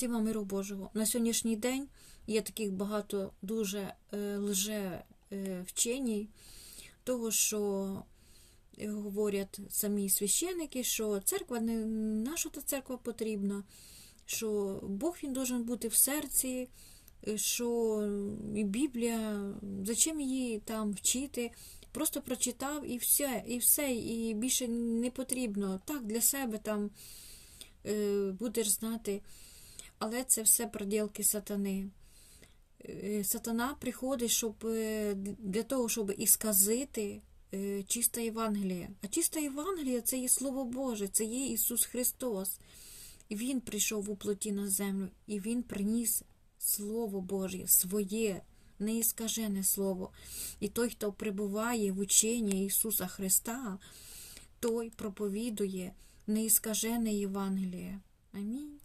Всім вам миру Божого. На сьогоднішній день є таких багато дуже е, лже е, вчені, того, що е, говорять самі священики, що церква не наша та церква потрібна, що Бог він должен бути в серці, що і Біблія, зачем її там вчити? Просто прочитав і все, і все, і більше не потрібно. Так, для себе там будеш знати. Але це все проділки сатани. Е, Сатана приходить, щоб е, для того, щоб і сказити е, чисте Євангеліє. А чисте Євангеліє це є Слово Боже, це є Ісус Христос. І Він прийшов у плоті на землю, і Він приніс Слово Боже, своє, неіскажене Слово. І той, хто прибуває в ученні Ісуса Христа, той проповідує неіскажене Євангеліє. Амінь.